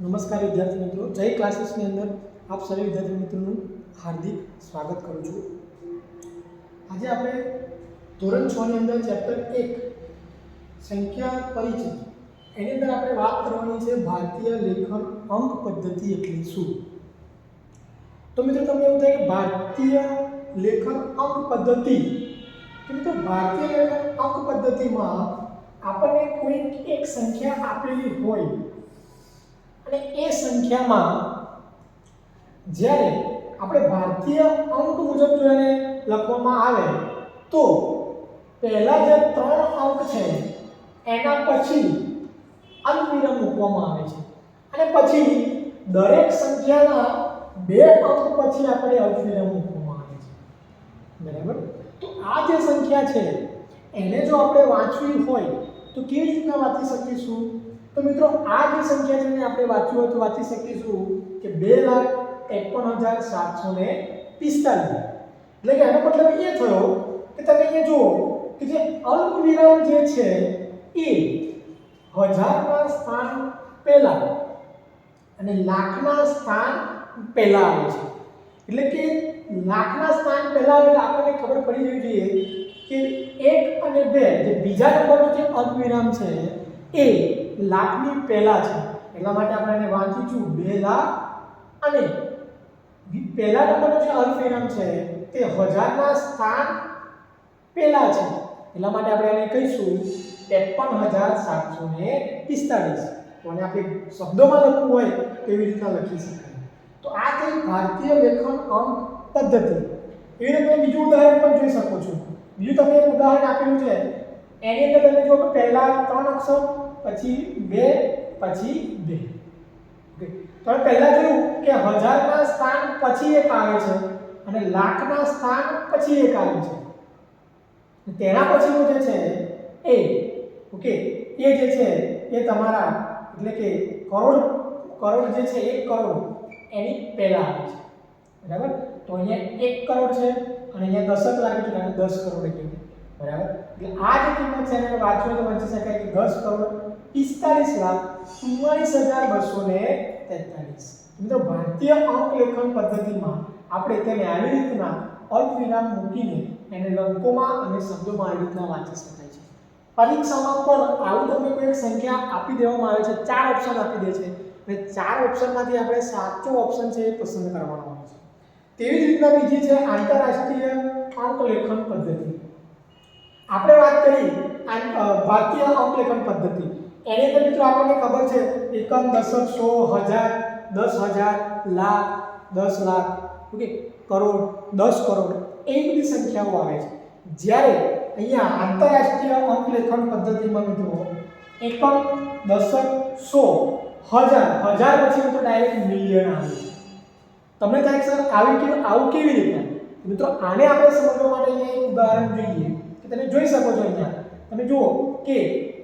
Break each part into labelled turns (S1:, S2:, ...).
S1: નમસ્કાર વિદ્યાર્થી મિત્રો. જય ક્લાસીસની અંદર આપ સર્વે વિદ્યાર્થી મિત્રોનું હાર્દિક સ્વાગત કરું છું. આજે આપણે ધોરણ છ ની અંદર ચેપ્ટર એક, સંખ્યા પરિચય. એની અંદર આપણે વાત કરવાની છે ભારતીય લેખન અંક પદ્ધતિ એટલે શું? તો મિત્રો તમને એવું થાય કે ભારતીય લેખન અંક પદ્ધતિ. તો મિત્રો ભારતીય લેખન અંક પદ્ધતિમાં આપણને કોઈ એક સંખ્યા આપેલી હોય અને એ સંખ્યામાં જ્યારે આપણે ભારતીય અંક મુજબ જો એને લખવામાં આવે, તો પહેલા જે ત્રણ અંક છે, એના પછી અલ્પવિરામ મૂકવામાં આવે છે. અને પછી દરેક સંખ્યાના બે અંક પછી આપણે અલ્પવિરામ મૂકવામાં આવે છે. બરાબર? તો આ જે સંખ્યા છે, એને જો આપણે વાંચવી હોય, તો કેવી રીતના વાંચી શકીશું? તો મિત્રો, આ જે સંખ્યા છે આપણે વાંચ્યું હોય તો વાંચી શકીશું કે બે લાખ એકાવન હજાર સાતસો ને પિસ્તાલીસ. એટલે કે એનો મતલબ એ થયો કે તમે અહીંયા જુઓ કે જે અલ્પ વિરામ જે છે એ હજારના સ્થાન પહેલા અને લાખના સ્થાન પહેલા આવે છે. એટલે કે લાખના સ્થાન પહેલા આવે આપણને ખબર પડી જવી જોઈએ કે એક અને બે, જે બીજા નંબરનો જે અલ્પ વિરામ છે એ લાખની પહેલાં છે. એટલા માટે આપણે એને વાંચીશું બે લાખ અને પહેલા નંબરનો જે અલ્ફેરમ છે, તે હજારના સ્થાન પહેલાં છે. એટલા માટે આપણે એને કહીશું ત્રેપન હજાર સાતસો ને પિસ્તાળીસ. તો આને આપણે શબ્દોમાં લખવું હોય એવી રીતના લખી શકાય. તો આ કંઈ ભારતીય લેખન અંક પદ્ધતિ. એવી રીતે બીજું ઉદાહરણ પણ જોઈ શકો છો. બીજું તમને એક ઉદાહરણ આપેલું છે એની અંદર તમે જો કે પહેલા ત્રણ અક્ષર, પછી બે પછી બે. ઓકે. તો પહેલા જોયું કે હજારના સ્થાન પછી એક આવે છે અને લાખના સ્થાન પછી એક આવે છે. તેના પછીનું જે છે એ, ઓકે, એ જે છે એ તમારા એટલે કે કરોડ કરોડ જે છે એક કરોડ, એની પહેલા આવે છે. બરાબર? તો અહીંયા એક કરોડ છે અને અહીંયા દશક લાગે છે એટલે દસ કરોડ કહેવાય બરાબર? એટલે આ જે કિંમત છે એને વાંચો તો વાંચી શકાય કે દસ કરોડ પિસ્તાલીસ લાખ ચુમ્માલીસ હજાર બસો ને તેતાલીસ મિત્રો, ભારતીય અંક લેખન પદ્ધતિમાં આપણે તેને આવી રીતના અલ્પ વિરામ મૂકીને એને લંકોમાં અને શબ્દોમાં આવી રીતના વાંચી શકાય છે. પરીક્ષામાં પણ આવું તમને કોઈ સંખ્યા આપી દેવામાં આવે છે, ચાર ઓપ્શન આપી દે છે. અને ચાર ઓપ્શનમાંથી આપણે સાચો ઓપ્શન છે એ પસંદ કરવાનો આવે છે. તેવી જ રીતના બીજી છે આંતરરાષ્ટ્રીય અંક લેખન પદ્ધતિ. આપણે વાત કરી ભારતીય અંકલેખન પદ્ધતિ. એની અંદર મિત્રો આપણને ખબર છે, એકમ, દશક, સો, હજાર, દસ હજાર, લાખ, દસ લાખ, ઓકે, કરોડ, દસ કરોડ, એવી બધી સંખ્યાઓ આવે છે. જ્યારે અહીંયા આંતરરાષ્ટ્રીય અંકલેખન પદ્ધતિમાં મિત્રો, એકમ, દશક, સો, હજાર હજાર પછી તો ડાયરેક્ટ મિલિયન આવે છે. તમને થાય સર આવી કેવું આવું કેવી રીતના મિત્રો, આને આપણે સમજવા માટે અહીંયા એક ઉદાહરણ જોઈએ. તમે જોઈ શકો છો અહીંયા. તમે જુઓ કે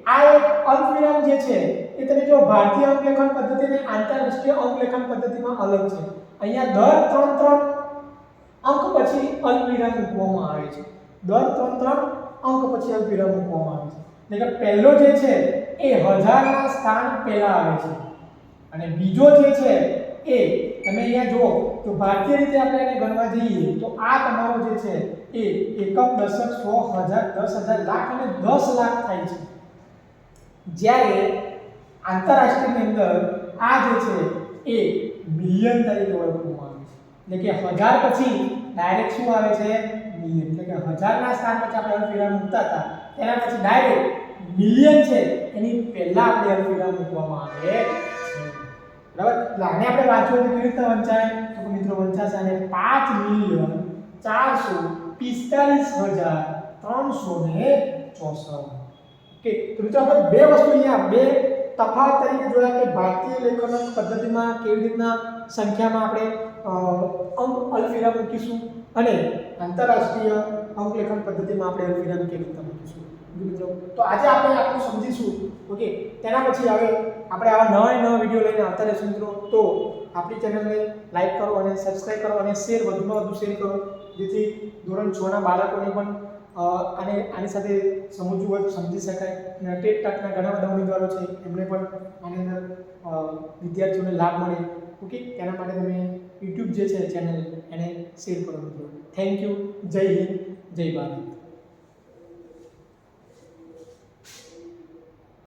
S1: આ એક અલ્પવિરામ જે છે, એ તમે જો ભારતીય અંકલેખન પદ્ધતિ અને આંતરરાષ્ટ્રીય અંકલેખન પદ્ધતિમાં અલગ છે. અહીંયા દર ત્રણ ત્રણ અંક પછી અલ્પવિરામ મૂકવામાં આવે છે. દર ત્રણ ત્રણ અંક પછી અલ્પવિરામ મૂકવામાં આવે છે. એટલે કે પહેલો જે છે, એ હજારના સ્થાન પહેલા આવે છે. અને બીજો જે છે, એ તમે અહીંયા જુઓ, તો ભારતીય રીતે આપણે એને ગણવા જઈએ, તો આ તમારો જે છે, એ એકમ દશક સો દસ હજાર લાખ અને દસ લાખ થાય છે. જ્યારે આંતરરાષ્ટ્રીયની અંદર આ જે છે એ મિલિયન તરીકે ઓળખવામાં આવે છે. એટલે કે હજાર પછી ડાયરેક્ટ શું આવે છે? મિલિયન એટલે કે હજારના સ્થાન પછી આપણે અલ્પવિરામ મૂકતા હતા. તેના પછી ડાયરેક્ટ મિલિયન છે. એની પહેલા આપણે અલ્પવિરામ મૂકવામાં આવે છે. બરાબર? એટલે આને આપણે વાંચવું કેવી રીતે વંચાય? તો મિત્રો વંચાશે અને પાંચ મિલિયન ચારસો પિસ્તાલીસ હજાર ત્રણસો ને ચોસઠ. ઓકે, તો આપણે બે વસ્તુ અહીંયા, બે તફાવત તરીકે જોયા કે ભારતીય લેખન પદ્ધતિમાં કેવી રીતના સંખ્યામાં આપણે અંક અલ્ફિરા મૂકીશું અને આંતરરાષ્ટ્રીય અંક લેખન પદ્ધતિમાં આપણે અલ્ફિરા કેવી રીતના મૂકીશું. તો આજે આપણે આટલું સમજીશું. ઓકે, તેના પછી હવે આપણે આવા નવા નવા વીડિયો લઈને આવતા રહેશું મિત્રો. તો આપણી ચેનલને લાઈક કરો અને સબસ્ક્રાઈબ કરો અને શેર વધુમાં વધુ શેર કરો. જેથી ધોરણ છ ના બાળકોને પણ આને આની સાથે સમજવું હોય સમજી શકાય. અને ટેટ ટાટના ઘણા બધા ઉમેદવારો છે, એમને પણ આની અંદર વિદ્યાર્થીઓને લાભ મળે. ઓકે? તેના માટે તમે યુટ્યુબ જે છે ચેનલ એને શેર કરો મિત્રો. Thank you. જય હિન્દ. જય ભારત.